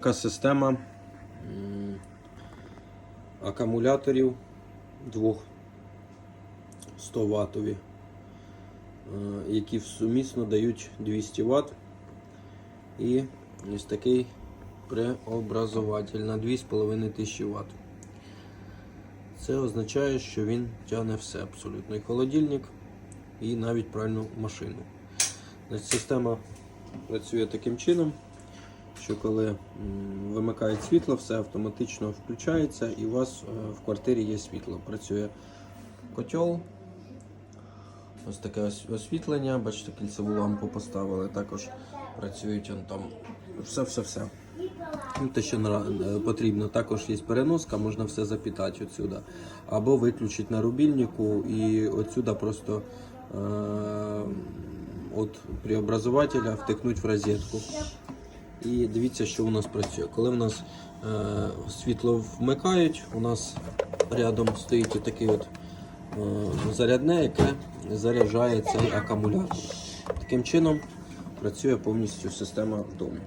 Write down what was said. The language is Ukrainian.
Така система акумуляторів двох 100 ватові, які сумісно дають 200 Вт. І ось такий преобразователь на 2500 Вт. Це означає, що він тягне все абсолютно. І холодильник, і навіть пральну машину. Система працює таким чином що коли вимикають світло, все автоматично включається і у вас е, в квартирі є світло. Prацює котел. Ось таке освітлення, бачите, кільцеву лампу поставили. Також працюють он там все-все-все. Ну, Те, що е, потрібно, також є переноска, можна все запітати отсюди. Або виключити на рубільнику і отсюди просто е- от преобразователя втикнути в розетку. І дивіться, що у нас працює. Коли у нас е, світло вмикають, у нас рядом стоїть такий от е, зарядне, яке заряджає цей акумулятор. Таким чином працює повністю система в домі.